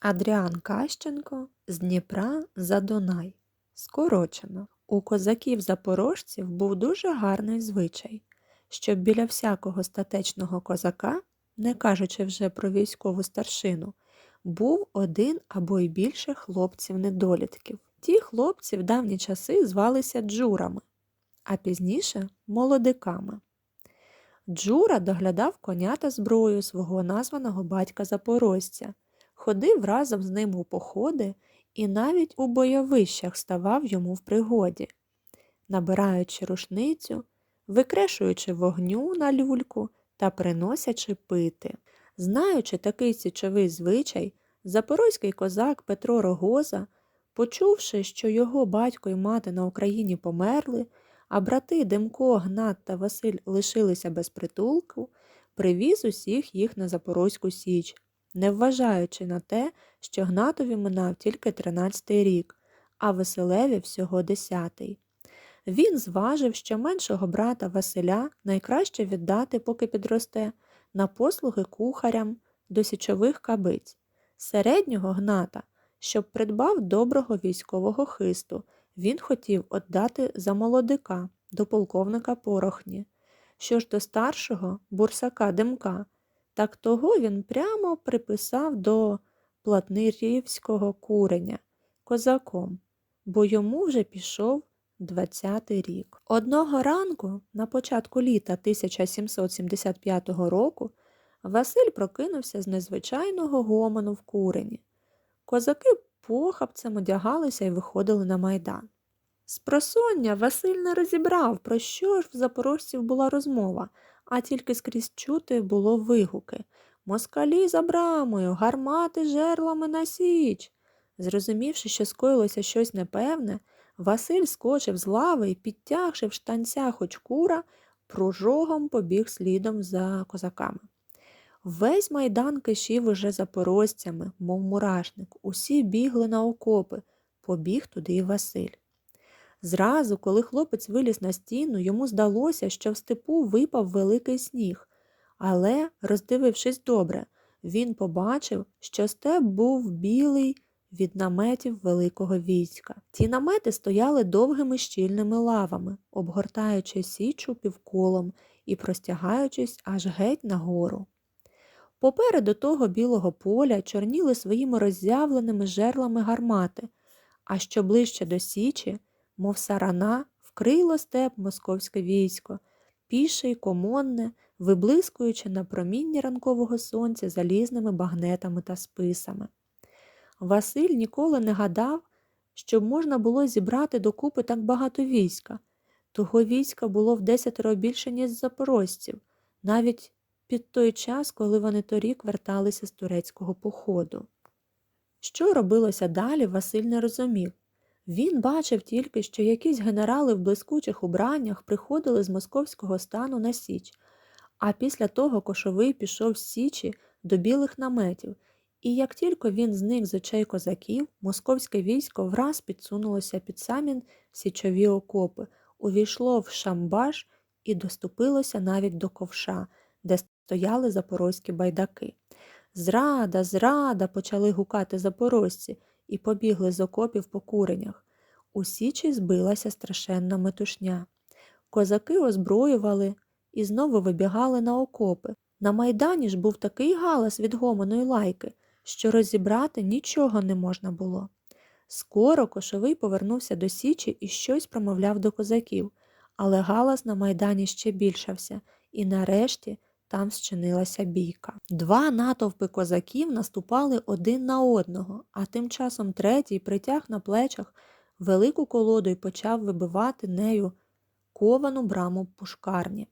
Адріан Кащенко з Дніпра за Дунай. Скорочено. У козаків-запорожців був дуже гарний звичай, щоб біля всякого статечного козака, не кажучи вже про військову старшину, був один або й більше хлопців-недолітків. Ті хлопці в давні часи звалися джурами, а пізніше молодиками. Джура доглядав коня та зброю свого названого батька запорожця, ходив разом з ним у походи і навіть у бойовищах ставав йому в пригоді, набираючи рушницю, викрешуючи вогню на люльку та приносячи пити. Знаючи такий січовий звичай, запорозький козак Петро Рогоза, почувши, що його батько й мати на Україні померли, а брати Демко, Гнат та Василь лишилися без притулку, привіз усіх їх на Запорозьку Січ, не вважаючи на те, що Гнатові минав тільки 13-й рік, а Василеві всього 10-й. Він зважив, що меншого брата Василя найкраще віддати, поки підросте, на послуги кухарям до січових кабиць, середнього гната, щоб придбав доброго військового хисту, він хотів отдати за молодика до полковника Порохні. Що ж до старшого бурсака Демка, так того він прямо приписав до платнирівського куреня козаком, бо йому вже пішов 20-й рік. Одного ранку, на початку літа 1775 року, Василь прокинувся з незвичайного гомону в курені. Козаки похапцем одягалися і виходили на майдан. З просоння Василь не розібрав, про що ж в запорожців була розмова, а тільки скрізь чути було вигуки Москалі за брамою, гармати жерлами на січ. Зрозумівши, що скоїлося щось непевне, Василь скочив з лави і, підтягши в штанцях очкура, прожогом побіг слідом за козаками. Весь майдан кишів уже запорожцями, мов мурашник, усі бігли на окопи, побіг туди і Василь. Зразу, коли хлопець виліз на стіну, йому здалося, що в степу випав великий сніг, але, роздивившись добре, він побачив, що степ був білий від наметів великого війська. Ті намети стояли довгими щільними лавами, обгортаючи січу півколом і простягаючись аж геть нагору. Попереду того білого поля чорніли своїми роззявленими жерлами гармати, а що ближче до Січі, мов сарана, вкрило степ московське військо, піше й комонне, виблискуючи на промінні ранкового сонця залізними багнетами та списами. Василь ніколи не гадав, щоб можна було зібрати докупи так багато війська. Того війська було в десятеро більше, ніж запорожців, навіть під той час, коли вони торік верталися з турецького походу. Що робилося далі, Василь не розумів. Він бачив тільки, що якісь генерали в блискучих убраннях приходили з московського стану на Січ, а після того кошовий пішов з Січі до білих наметів, і як тільки він зник з очей козаків, московське військо враз підсунулося під самі січові окопи, увійшло в шамбаш і доступилося навіть до ковша, де стояли запорозькі байдаки. Зрада, зрада, почали гукати запорожці і побігли з окопів по куренях. У січі збилася страшенна метушня. Козаки озброювали і знову вибігали на окопи. На майдані ж був такий галас від гомоної лайки, що розібрати нічого не можна було. Скоро кошовий повернувся до Січі і щось промовляв до козаків, але галас на майдані ще більшався, і нарешті там зчинилася бійка. Два натовпи козаків наступали один на одного, а тим часом третій притяг на плечах велику колоду і почав вибивати нею ковану браму пушкарні.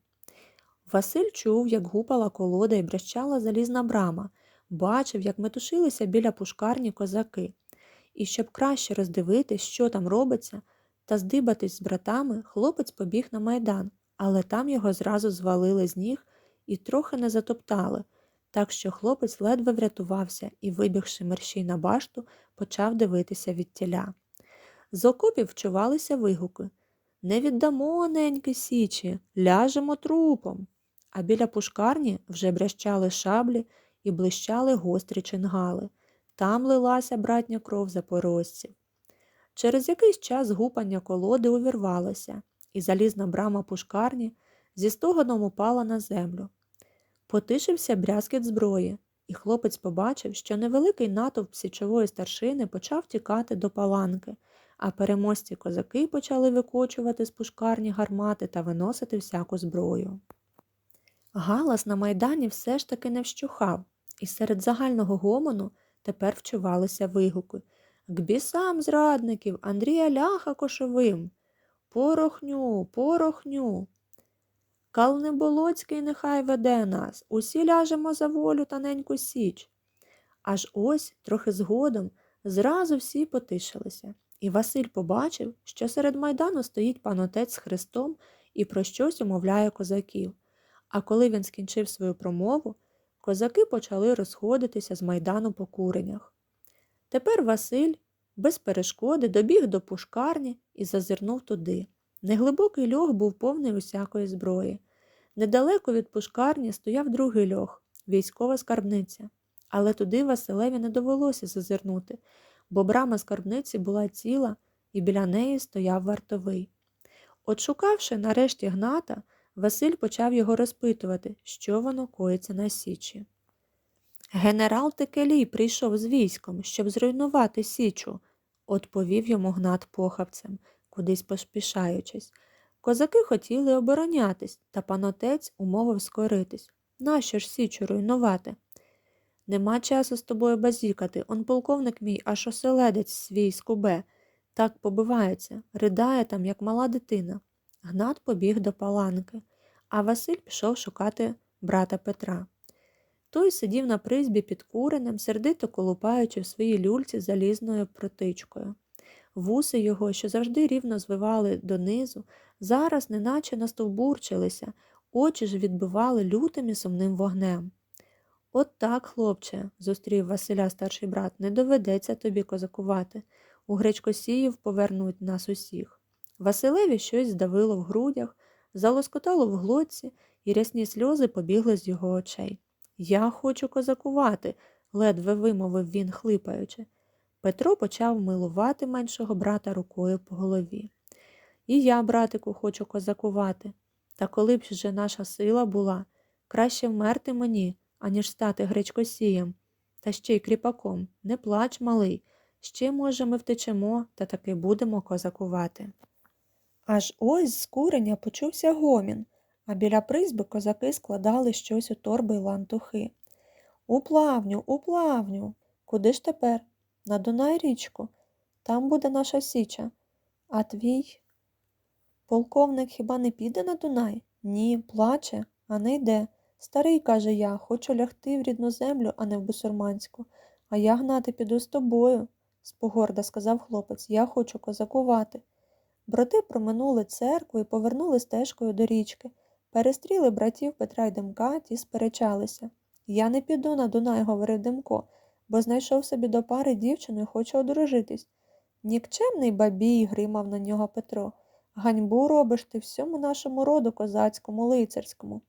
Василь чув, як гупала колода і брещала залізна брама, бачив, як метушилися біля пушкарні козаки. І щоб краще роздивитись, що там робиться, та здибатись з братами, хлопець побіг на майдан, але там його зразу звалили з ніг і трохи не затоптали, так що хлопець ледве врятувався і, вибігши мерщій на башту, почав дивитися від тіля. З окопів вчувалися вигуки Не віддамо, неньки січі, ляжемо трупом. А біля пушкарні вже брящали шаблі і блищали гострі чингали. Там лилася братня кров запорожців. Через якийсь час гупання колоди увірвалося, і залізна брама пушкарні зі стогоном упала на землю. Потишився брязкіт зброї, і хлопець побачив, що невеликий натовп січової старшини почав тікати до паланки, а переможці козаки почали викочувати з пушкарні гармати та виносити всяку зброю. Галас на майдані все ж таки не вщухав, і серед загального гомону тепер вчувалися вигуки К бісам зрадників Андрія ляха кошовим. Порохню, порохню. Калнеболоцький нехай веде нас, усі ляжемо за волю та неньку січ. Аж ось, трохи згодом, зразу всі потишилися, і Василь побачив, що серед майдану стоїть пан отець з хрестом і про щось умовляє козаків. А коли він скінчив свою промову, козаки почали розходитися з майдану по куренях. Тепер Василь без перешкоди добіг до пушкарні і зазирнув туди. Неглибокий льох був повний усякої зброї. Недалеко від пушкарні стояв другий льох військова скарбниця. Але туди Василеві не довелося зазирнути, бо брама скарбниці була ціла, і біля неї стояв вартовий. От шукавши нарешті гната, Василь почав його розпитувати, що воно коїться на Січі. Генерал Текелій прийшов з військом, щоб зруйнувати Січу, відповів йому гнат похабцем, кудись поспішаючись. Козаки хотіли оборонятись, та панотець умовив скоритись. Нащо ж Січу руйнувати? Нема часу з тобою базікати, он полковник мій аж оселедець свій скубе. Так побивається, ридає там, як мала дитина. Гнат побіг до паланки, а Василь пішов шукати брата Петра. Той сидів на призбі під куренем, сердито колупаючи в своїй люльці залізною протичкою. Вуси його, що завжди рівно звивали донизу, зараз неначе настовбурчилися, очі ж відбивали лютим і сумним вогнем. От так, хлопче, зустрів Василя старший брат, не доведеться тобі козакувати. У Гречкосіїв повернуть нас усіх. Василеві щось здавило в грудях, залоскотало в глотці, і рясні сльози побігли з його очей. Я хочу козакувати, ледве вимовив він, хлипаючи. Петро почав милувати меншого брата рукою по голові. І я, братику, хочу козакувати. Та коли б же наша сила була, краще вмерти мені, аніж стати гречкосієм, та ще й кріпаком. Не плач, малий. Ще, може, ми втечемо та таки будемо козакувати. Аж ось з куреня почувся гомін, а біля призби козаки складали щось у торби й лантухи. У плавню, у плавню. Куди ж тепер? На Дунай річку. Там буде наша січа. А твій полковник хіба не піде на Дунай? Ні, плаче, а не йде. Старий, каже я, хочу лягти в рідну землю, а не в бусурманську. А я гнати піду з тобою, спогорда сказав хлопець. Я хочу козакувати. Брати проминули церкву і повернули стежкою до річки. Перестріли братів Петра й Демка, ті сперечалися. Я не піду на Дунай, говорив Демко, бо знайшов собі до пари дівчину і хочу одружитись. Нікчемний бабій, гримав на нього Петро. Ганьбу робиш ти всьому нашому роду козацькому, лицарському.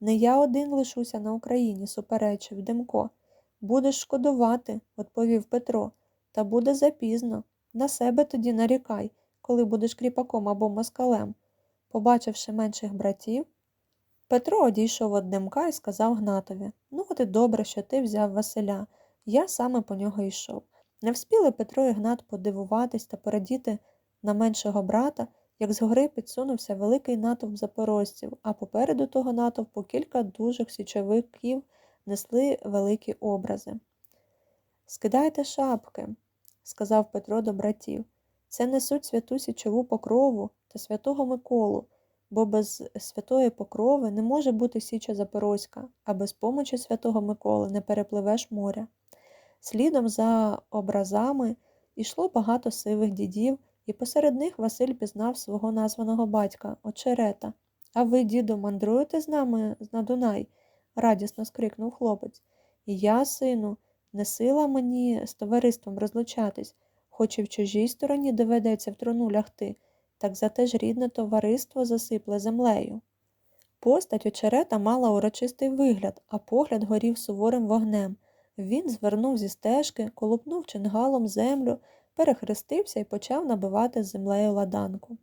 Не я один лишуся на Україні, суперечив Демко. Будеш шкодувати, відповів Петро, та буде запізно. На себе тоді нарікай, коли будеш кріпаком або москалем. Побачивши менших братів, Петро одійшов від Демка і сказав Гнатові Ну, от і добре, що ти взяв Василя. Я саме по нього йшов. Не вспіли Петро і Гнат подивуватись та порадіти на меншого брата, як згори підсунувся великий натовп запорожців, а попереду того натовпу кілька дужих січовиків несли великі образи. Скидайте шапки, сказав Петро до братів. Це несуть святу січову покрову та святого Миколу, бо без святої покрови не може бути Січа Запорозька, а без помочі святого Миколи не перепливеш моря. Слідом за образами йшло багато сивих дідів, і посеред них Василь пізнав свого названого батька, очерета. А ви, діду, мандруєте з нами на Дунай? радісно скрикнув хлопець. І я, сину, не сила мені з товариством розлучатись, хоч і в чужій стороні доведеться в трону лягти, так зате ж рідне товариство засипле землею. Постать очерета мала урочистий вигляд, а погляд горів суворим вогнем. Він звернув зі стежки, колупнув чингалом землю, перехрестився і почав набивати з землею ладанку.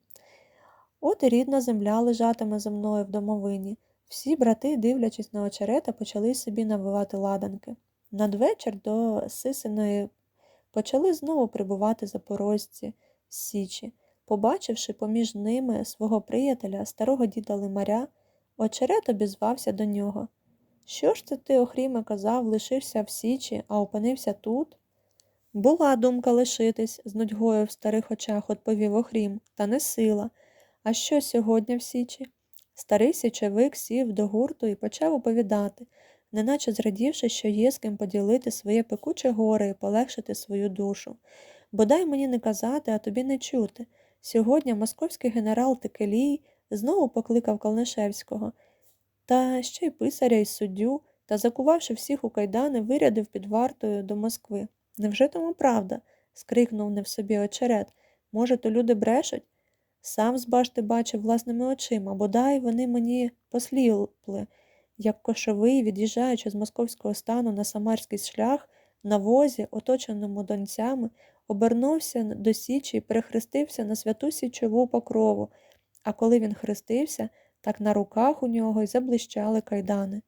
От і рідна земля лежатиме за мною в домовині. Всі брати, дивлячись на очерета, почали собі набивати ладанки. Надвечір до Сисиної почали знову прибувати запорожці з Січі. Побачивши поміж ними свого приятеля, старого діда Лимаря, очерет обізвався до нього. Що ж це ти, Охріме, казав, лишився в Січі, а опинився тут? Була думка лишитись, з нудьгою в старих очах відповів Охрім, та не сила. А що сьогодні в Січі? Старий січовик сів до гурту і почав оповідати, неначе зрадівши, що є з ким поділити своє пекуче горе і полегшити свою душу. Бодай мені не казати, а тобі не чути. Сьогодні московський генерал Текелій знову покликав Калнишевського, та ще й писаря й суддю, та, закувавши всіх у кайдани, вирядив під вартою до Москви. Невже тому правда? скрикнув не в собі очерет. Може, то люди брешуть? Сам з башти бачив власними очима, бодай вони мені посліпли, як кошовий, від'їжджаючи з московського стану на самарський шлях, на возі, оточеному донцями, обернувся до січі і перехрестився на святу січову покрову, а коли він хрестився, так на руках у нього й заблищали кайдани.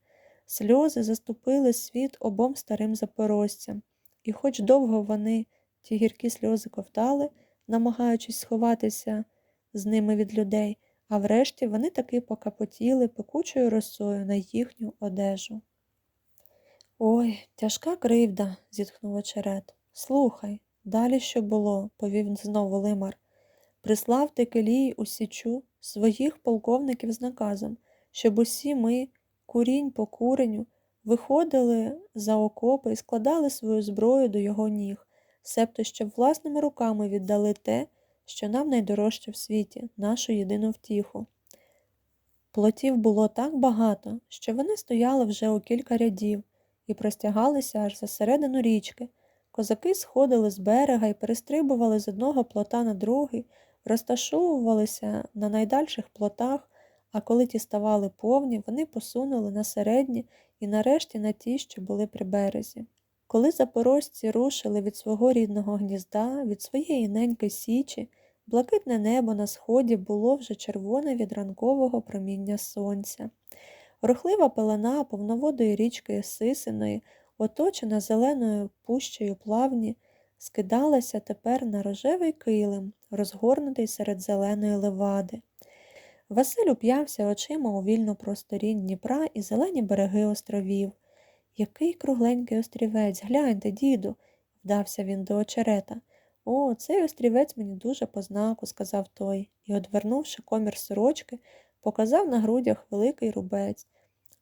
Сльози заступили світ обом старим запорожцям, і хоч довго вони ті гіркі сльози ковтали, намагаючись сховатися з ними від людей, а врешті вони таки покапотіли пекучою росою на їхню одежу. Ой, тяжка кривда, зітхнув очерет. Слухай, далі що було, повів знову лимар. Прислав Текелій у січу своїх полковників з наказом, щоб усі ми, курінь по куреню, виходили за окопи і складали свою зброю до його ніг, себто щоб власними руками віддали те, що нам найдорожче в світі, нашу єдину втіху. Плотів було так багато, що вони стояли вже у кілька рядів і простягалися аж за середину річки. Козаки сходили з берега і перестрибували з одного плота на другий, розташовувалися на найдальших плотах, а коли ті ставали повні, вони посунули на середні і нарешті на ті, що були при березі. Коли запорожці рушили від свого рідного гнізда, від своєї неньки січі, блакитне небо на сході було вже червоне від ранкового проміння сонця. Рухлива пелена повноводої річки Сисиної, оточена зеленою пущею плавні, скидалася тепер на рожевий килим, розгорнутий серед зеленої левади. Василь уп'явся очима у вільну просторінь Дніпра і зелені береги островів. Який кругленький острівець, гляньте, діду, вдався він до очерета. О, цей острівець мені дуже по знаку, сказав той, і, одвернувши комір сорочки, показав на грудях великий рубець.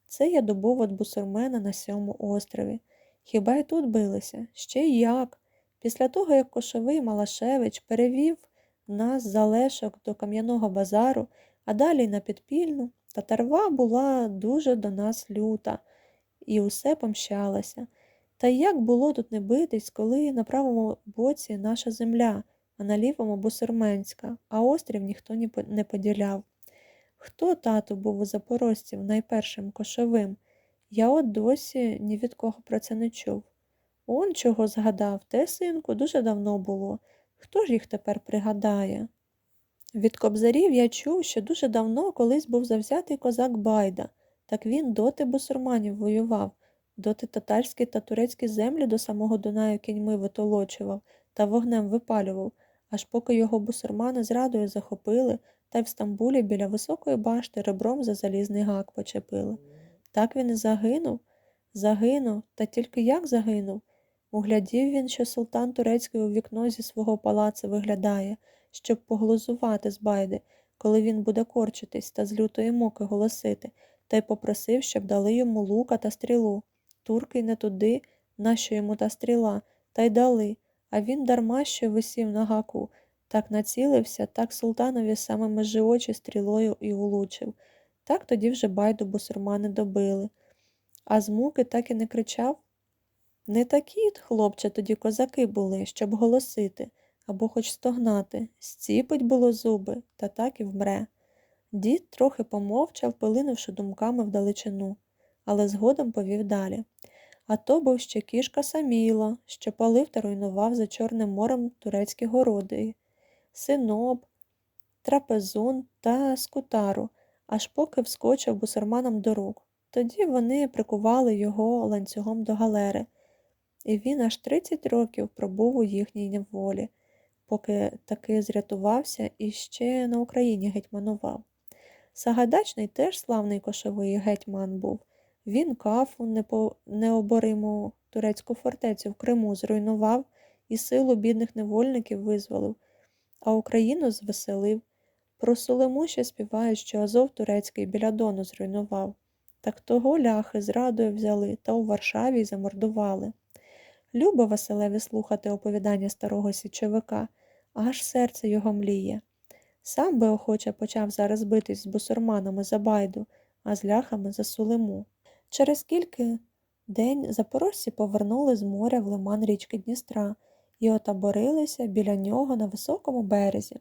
Це я добув від бусурмена на сьому острові. Хіба й тут билися? Ще й як. Після того, як Кошовий Малашевич перевів нас за лешок до Кам'яного базару, а далі на підпільну, татарва була дуже до нас люта і усе помщалася. Та як було тут не битись, коли на правому боці наша земля, а на лівому бусурменська, а острів ніхто не поділяв. Хто тато був у запорожців найпершим кошовим? Я от досі ні від кого про це не чув. Он чого згадав, те, синку, дуже давно було. Хто ж їх тепер пригадає? Від кобзарів я чув, що дуже давно колись був завзятий козак Байда, так він доти бусурманів воював, доти татарські та турецькі землі до самого Дунаю кіньми витолочував та вогнем випалював, аж поки його бусурмани зрадою захопили та й в Стамбулі біля високої башти ребром за залізний гак почепили. Так він і загинув, загинув, та тільки як загинув. Углядів він, що султан турецький у вікно зі свого палацу виглядає, щоб поглузувати з байди, коли він буде корчитись та з лютої муки голосити, та й попросив, щоб дали йому лука та стрілу. Турки не туди, нащо йому та стріла, та й дали, а він дарма що висів на гаку, так націлився, так султанові саме межи очі стрілою і улучив. Так тоді вже байду бусурмани добили. А з муки так і не кричав. Не такі, хлопче, тоді козаки були, щоб голосити або хоч стогнати, зціпить було зуби, та так і вмре. Дід трохи помовчав, полинувши думками вдалечину, але згодом повів далі. А то був ще кішка Саміло, що палив та руйнував за Чорним морем турецькі городи, синоп, трапезун та скутару, аж поки вскочив бусурманам до рук. Тоді вони прикували його ланцюгом до галери, і він аж 30 років пробув у їхній неволі, поки таки зрятувався і ще на Україні гетьманував. Сагайдачний теж славний кошовий гетьман був. Він кафу необориму турецьку фортецю в Криму зруйнував і силу бідних невольників визволив, а Україну звеселив. Про Сулему ще співають, що Азов турецький біля Дону зруйнував. Так того ляхи зрадою взяли та у Варшаві замордували. Любо Василеві слухати оповідання старого січовика, аж серце його мліє. Сам би охоче почав зараз битись з бусурманами за байду, а з ляхами за Сулему. Через кілька день запорожці повернули з моря в лиман річки Дністра і отаборилися біля нього на високому березі.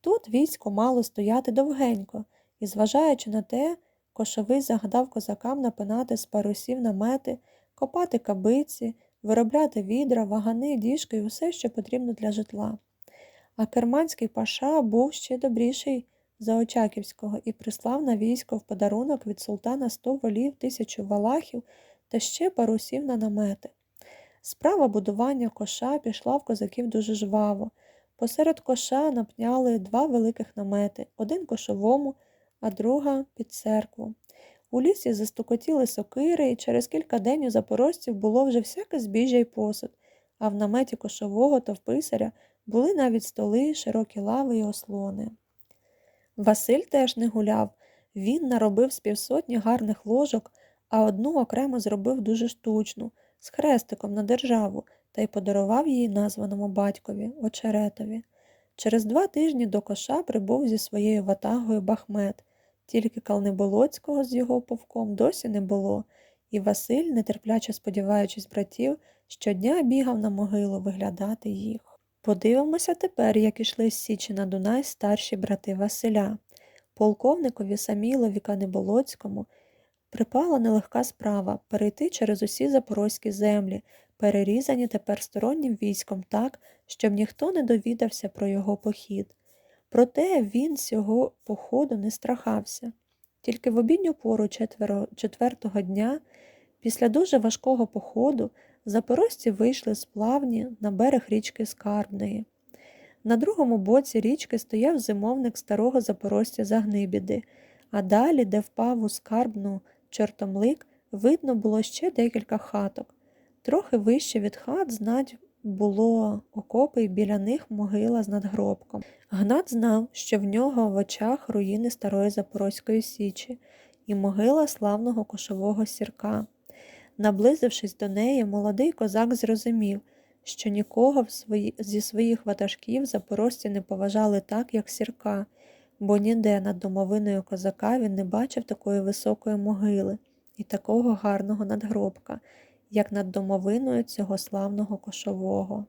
Тут військо мало стояти довгенько, і, зважаючи на те, кошовий загадав козакам напинати з парусів намети, копати кабиці, виробляти відра, вагани, діжки і усе, що потрібно для житла. А керманський паша був ще добріший за Очаківського і прислав на військо в подарунок від султана сто волів, тисячу валахів та ще парусів на намети. Справа будування коша пішла в козаків дуже жваво. Посеред коша напняли два великих намети, один кошовому, а друга під церкву. У лісі застукотіли сокири, і через кілька день у запорожців було вже всяке збіжжя й посуд, а в наметі кошового та в писаря були навіть столи, широкі лави й ослони. Василь теж не гуляв. Він наробив з півсотні гарних ложок, а одну окремо зробив дуже штучну, з хрестиком на державу, та й подарував її названому батькові очеретові. Через два тижні до коша прибув зі своєю ватагою Бахмет, тільки Калнеболоцького з його повком досі не було, і Василь, нетерпляче сподіваючись братів, щодня бігав на могилу виглядати їх. Подивимося тепер, як ішли з Січі на Дунай старші брати Василя. Полковникові Самілові Канеболоцькому припала нелегка справа перейти через усі запорозькі землі, перерізані тепер стороннім військом так, щоб ніхто не довідався про його похід. Проте він цього походу не страхався. Тільки в обідню пору четверо, четвертого дня, після дуже важкого походу, запорожці вийшли з плавні на берег річки Скарбної. На другому боці річки стояв зимовник старого запорожця Загнибіди, а далі, де впав у скарбну чортомлик, видно було ще декілька хаток. Трохи вище від хат знать було окопи і біля них могила з надгробком. Гнат знав, що в нього в очах руїни старої Запорозької Січі і могила славного кошового сірка. Наблизившись до неї, молодий козак зрозумів, що нікого в свої... зі своїх ватажків запорожці не поважали так, як сірка, бо ніде над домовиною козака він не бачив такої високої могили і такого гарного надгробка, як над домовиною цього славного кошового.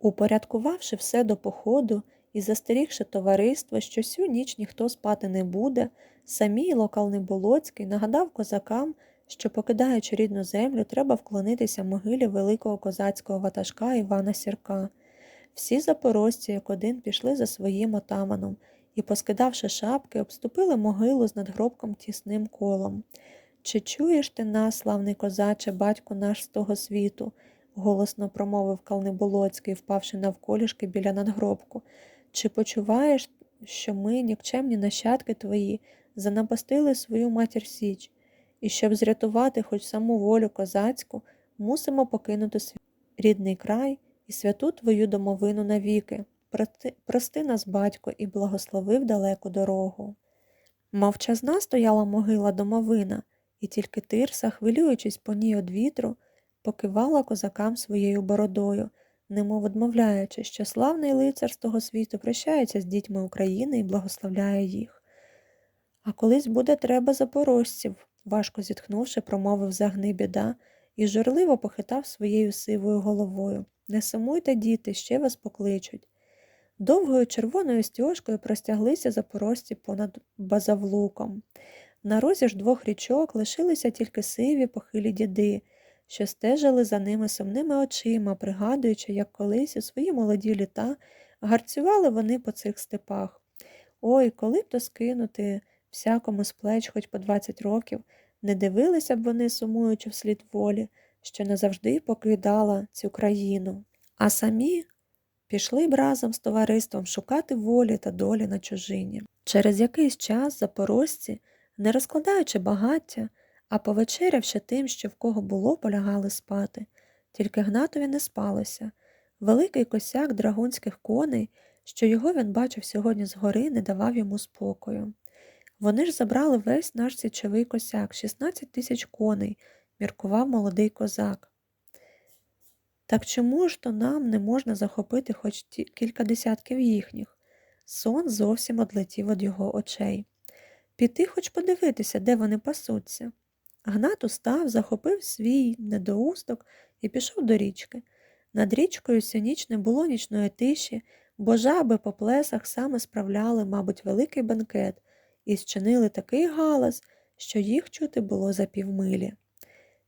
Упорядкувавши все до походу і застерігши товариство, що сю ніч ніхто спати не буде, самій локалний Болоцький нагадав козакам, що, покидаючи рідну землю, треба вклонитися могилі великого козацького ватажка Івана Сірка. Всі запорожці, як один, пішли за своїм отаманом і, поскидавши шапки, обступили могилу з надгробком тісним колом. Чи чуєш ти нас, славний козаче, батько наш з того світу? голосно промовив Калнеболоцький, впавши навколішки біля надгробку. Чи почуваєш, що ми, нікчемні нащадки твої, занапастили свою матір Січ, і щоб зрятувати хоч саму волю козацьку, мусимо покинути свій рідний край і святу твою домовину навіки. Прости, прости нас, батько, і благослови в далеку дорогу. Мовчазна стояла могила домовина, і тільки тирса, хвилюючись по ній од вітру, покивала козакам своєю бородою, немов відмовляючи, що славний лицар з того світу прощається з дітьми України і благословляє їх. А колись буде треба запорожців, важко зітхнувши, промовив загни біда і журливо похитав своєю сивою головою. Не сумуйте, діти, ще вас покличуть. Довгою червоною стіжкою простяглися запорожці понад базавлуком. На розі ж двох річок лишилися тільки сиві похилі діди, що стежили за ними сумними очима, пригадуючи, як колись у свої молоді літа гарцювали вони по цих степах. Ой, коли б то скинути всякому з плеч хоч по 20 років, не дивилися б вони, сумуючи вслід волі, що назавжди покидала цю країну, а самі пішли б разом з товариством шукати волі та долі на чужині. Через якийсь час запорожці, не розкладаючи багаття, а повечерявши тим, що в кого було, полягали спати. Тільки Гнатові не спалося. Великий косяк драгунських коней, що його він бачив сьогодні згори, не давав йому спокою. Вони ж забрали весь наш січовий косяк, 16 тисяч коней, міркував молодий козак. Так чому ж то нам не можна захопити хоч кілька десятків їхніх? Сон зовсім одлетів від його очей. Піти хоч подивитися, де вони пасуться. Гнат устав, захопив свій недоусток і пішов до річки. Над річкою всю ніч не було нічної тиші, бо жаби по плесах саме справляли, мабуть, великий бенкет і зчинили такий галас, що їх чути було за півмилі.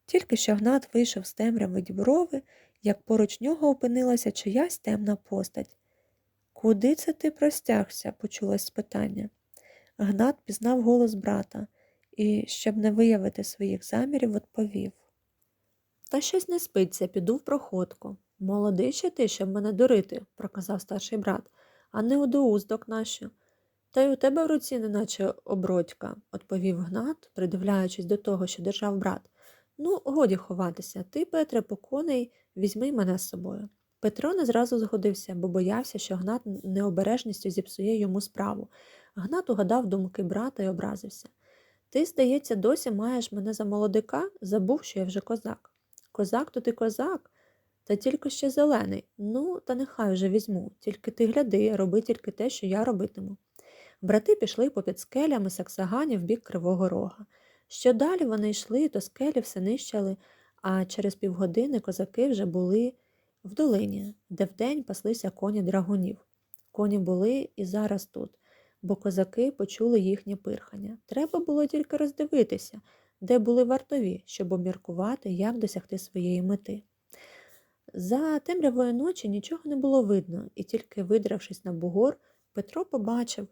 Тільки що Гнат вийшов з темряви діброви, як поруч нього опинилася чиясь темна постать. Куди це ти простягся? почулось спитання. Гнат пізнав голос брата і, щоб не виявити своїх замірів, відповів. Та щось не спиться, піду в проходку. Молодий ще ти, щоб мене дурити, проказав старший брат, а не у доуздок нащо. Та й у тебе в руці неначе обродька, відповів Гнат, придивляючись до того, що держав брат. Ну, годі ховатися. Ти, Петре, по коней, візьми мене з собою. Петро не зразу згодився, бо боявся, що Гнат необережністю зіпсує йому справу. Гнат угадав думки брата і образився. Ти, здається, досі маєш мене за молодика, забув, що я вже козак. Козак то ти козак, та тільки ще зелений. Ну, та нехай вже візьму. Тільки ти гляди, роби тільки те, що я робитиму. Брати пішли попід скелями Саксагані в бік Кривого Рога. Що далі вони йшли, то скелі все нищали, а через півгодини козаки вже були в долині, де вдень паслися коні драгунів. Коні були і зараз тут, бо козаки почули їхнє пирхання. Треба було тільки роздивитися, де були вартові, щоб обміркувати, як досягти своєї мети. За темрявої ночі нічого не було видно, і тільки видравшись на бугор, Петро побачив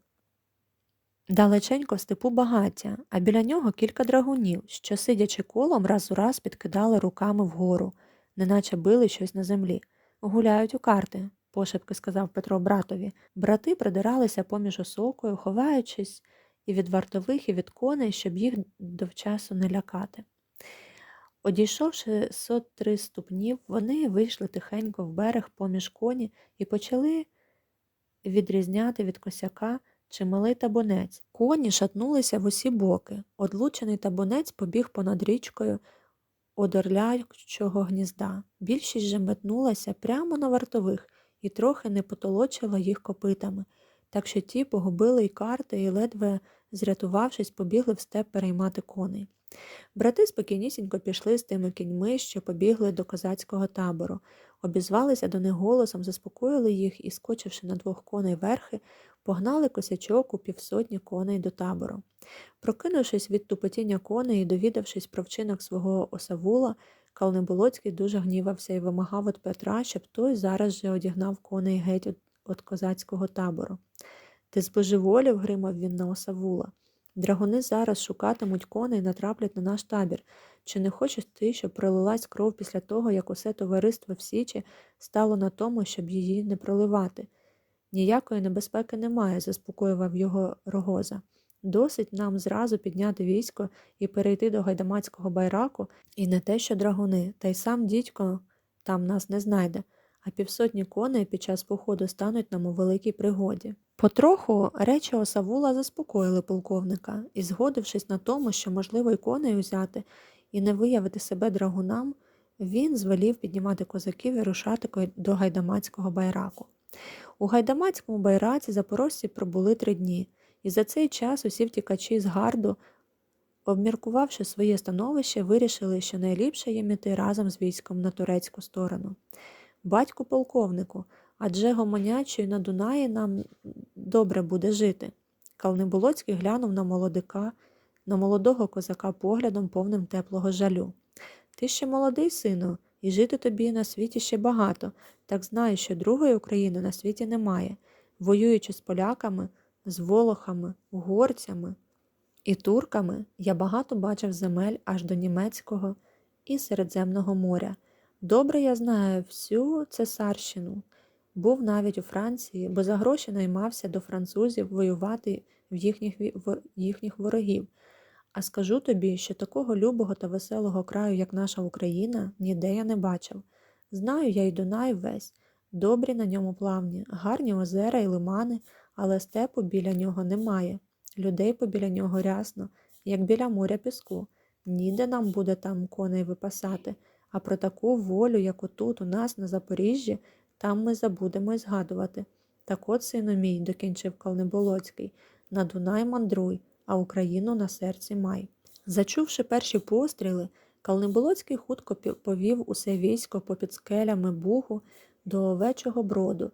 далеченько в степу багаття, а біля нього кілька драгунів, що, сидячи колом, раз у раз підкидали руками вгору, неначе били щось на землі. Гуляють у карти, пошепки сказав Петро братові. Брати придиралися поміж осокою, ховаючись і від вартових, і від коней, щоб їх довчасу не лякати. Одійшовши сот три ступнів, вони вийшли тихенько в берег поміж коні і почали відрізняти від косяка чималий табунець. Коні шатнулися в усі боки. Одлучений табунець побіг понад річкою одорлячого гнізда. Більшість же метнулася прямо на вартових і трохи не потолочила їх копитами, так що ті погубили й карти і, ледве зрятувавшись, побігли в степ переймати коней. Брати спокійнісінько пішли з тими кіньми, що побігли до козацького табору, обізвалися до них голосом, заспокоїли їх і, скочивши на двох коней верхи, погнали косячок у півсотні коней до табору. Прокинувшись від тупотіння коней і довідавшись про вчинок свого осавула, Калнеболоцький дуже гнівався і вимагав від Петра, щоб той зараз же одігнав коней геть від, козацького табору. Ти збожеволів, гримав він на осавула. Драгуни зараз шукатимуть коней і натраплять на наш табір. Чи не хочеш ти, щоб пролилась кров після того, як усе товариство в Січі стало на тому, щоб її не проливати? Ніякої небезпеки немає, заспокоював його рогоза. Досить нам зразу підняти військо і перейти до гайдамацького байраку, і не те, що драгуни, та й сам дідько там нас не знайде, а півсотні коней під час походу стануть нам у великій пригоді. Потроху речі Осавула заспокоїли полковника, і, згодившись на тому, що можливо й коней узяти і не виявити себе драгунам, він звелів піднімати козаків і рушати до гайдамацького байраку. У гайдамацькому байраці запорожці пробули три дні, і за цей час усі втікачі з гарду, обміркувавши своє становище, вирішили, що найліпше їм іти разом з військом на турецьку сторону. Батьку полковнику, адже гомонячою на Дунаї нам добре буде жити. Калнеболоцький глянув на молодика, на молодого козака поглядом повним теплого жалю. Ти ще молодий, сину, і жити тобі на світі ще багато, так знай, що другої України на світі немає. Воюючи з поляками, з волохами, угорцями і турками, я багато бачив земель аж до німецького і Середземного моря. Добре я знаю всю цесарщину. Був навіть у Франції, бо за гроші наймався до французів воювати в їхніх, в їхніх ворогів. А скажу тобі, що такого любого та веселого краю, як наша Україна, ніде я не бачив. Знаю я й Дунай весь, добрі на ньому плавні, гарні озера й лимани, але степу біля нього немає. Людей побіля нього рясно, як біля моря піску. Ніде нам буде там коней випасати, а про таку волю, як отут, у нас на Запоріжжі, там ми забудемо й згадувати. Так от, сину мій, докінчив Калнеболоцький, на Дунай мандруй, а Україну на серці май. Зачувши перші постріли, Калнеболоцький хутко повів усе військо попід скелями Бугу до Овечого броду,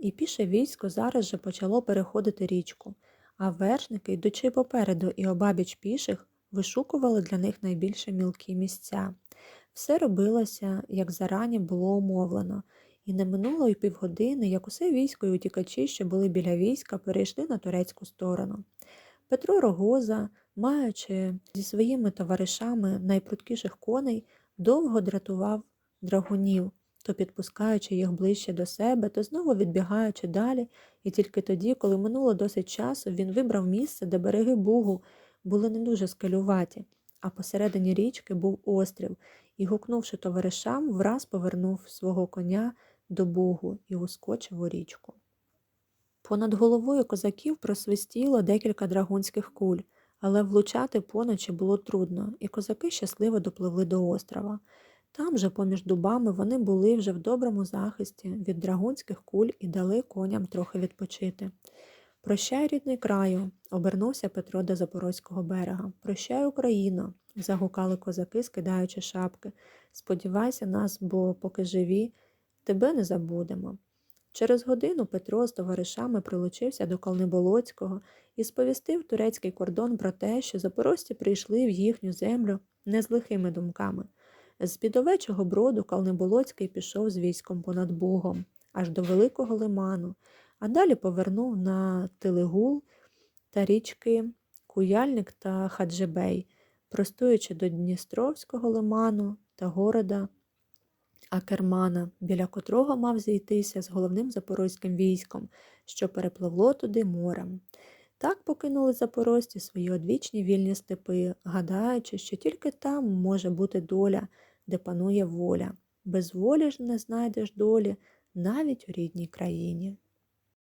і піше військо зараз же почало переходити річку, а вершники, йдучи попереду і обабіч піших, вишукували для них найбільше мілкі місця. Все робилося, як зарані було умовлено, і не минуло й півгодини, як усе військо і утікачі, що були біля війська, перейшли на турецьку сторону. Петро Рогоза, маючи зі своїми товаришами найпрудкіших коней, довго дратував драгунів, то підпускаючи їх ближче до себе, то знову відбігаючи далі, і тільки тоді, коли минуло досить часу, він вибрав місце, де береги Бугу були не дуже скелюваті, а посередині річки був острів, і, гукнувши товаришам, враз повернув свого коня до Бугу і ускочив у річку. Понад головою козаків просвистіло декілька драгунських куль, але влучати поночі було трудно, і козаки щасливо допливли до острова. Там же, поміж дубами, вони були вже в доброму захисті від драгунських куль і дали коням трохи відпочити. Прощай, рідний краю, обернувся Петро до Запорозького берега. Прощай, Україно, загукали козаки, скидаючи шапки. Сподівайся нас, бо поки живі, тебе не забудемо. Через годину Петро з товаришами прилучився до Калниболоцького і сповістив турецький кордон про те, що запорожці прийшли в їхню землю не з лихими думками. З підовечого броду Калниболоцький пішов з військом понад Бугом, аж до Великого лиману, а далі повернув на Тилигул та річки Куяльник та Хаджибей, простуючи до Дністровського лиману та города Акермана, біля котрого мав зійтися з головним запорозьким військом, що перепливло туди морем. Так покинули запорожці свої одвічні вільні степи, гадаючи, що тільки там може бути доля, де панує воля. Без волі ж не знайдеш долі навіть у рідній країні.